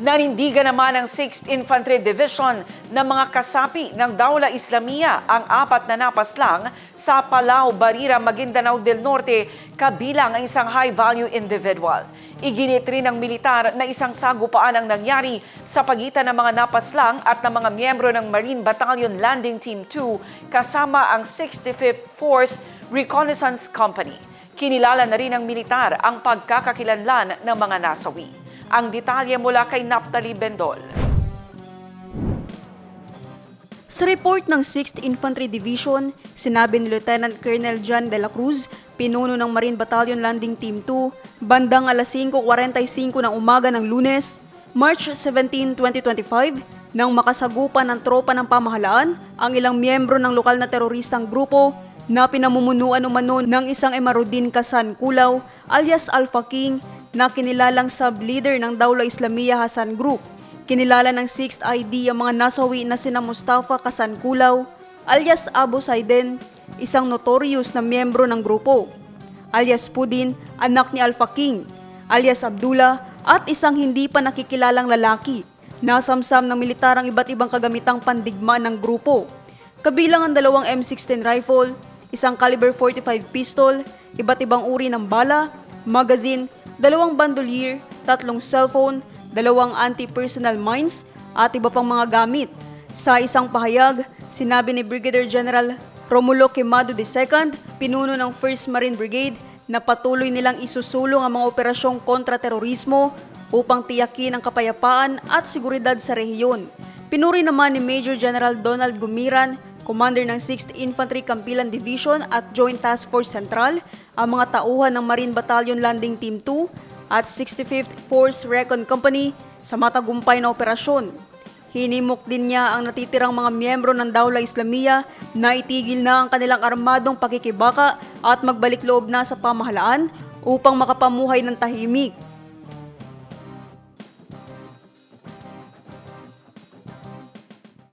Nanindigan naman ng 6th Infantry Division ng mga kasapi ng Daula Islamia ang apat na napaslang sa Palau, Barira, Maguindanao del Norte kabilang ang isang high-value individual. Iginit rin ng militar na isang sagupaan ang nangyari sa pagitan ng mga napaslang at ng mga miyembro ng Marine Battalion Landing Team 2 kasama ang 65th Force Reconnaissance Company. Kinilala na rin ng militar ang pagkakakilanlan ng mga nasawi. Ang detalye mula kay Naptali Bendol. Sa report ng 6th Infantry Division, sinabi ni Lieutenant Colonel John De La Cruz, pinuno ng Marine Battalion Landing Team 2, bandang alas 5.45 ng umaga ng lunes, March 17, 2025, nang makasagupan ng tropa ng pamahalaan ang ilang miyembro ng lokal na teroristang grupo na pinamumunuan umano ng isang Emarudin Kasan Kulaw alias Alpha King na kinilalang sub-leader ng Daula Islamia Hasan Group. Kinilala ng 6th ID ang mga nasawi na sina Mustafa Kasan Kulaw alias Abu Saiden, isang notorious na miyembro ng grupo. Alias Pudin, anak ni Alpha King, alias Abdullah at isang hindi pa nakikilalang lalaki. Nasamsam ng militar ang iba't ibang kagamitang pandigma ng grupo. Kabilang ang dalawang M16 rifle, isang caliber 45 pistol, iba't ibang uri ng bala, magazine, dalawang bandolier, tatlong cellphone, dalawang anti-personnel mines, at iba pang mga gamit. Sa isang pahayag, sinabi ni Brigadier General Romulo Quemado II, pinuno ng 1st Marine Brigade, na patuloy nilang isusulong ang mga operasyong kontra-terorismo upang tiyakin ang kapayapaan at seguridad sa rehiyon. Pinuri naman ni Major General Donald Gumiran, Commander ng 6th Infantry Campilan Division at Joint Task Force Central, ang mga tauhan ng Marine Battalion Landing Team 2 at 65th Force Recon Company sa matagumpay na operasyon. Hinimok din niya ang natitirang mga miyembro ng Daula Islamia na itigil na ang kanilang armadong pakikibaka at magbalik loob na sa pamahalaan upang makapamuhay ng tahimik.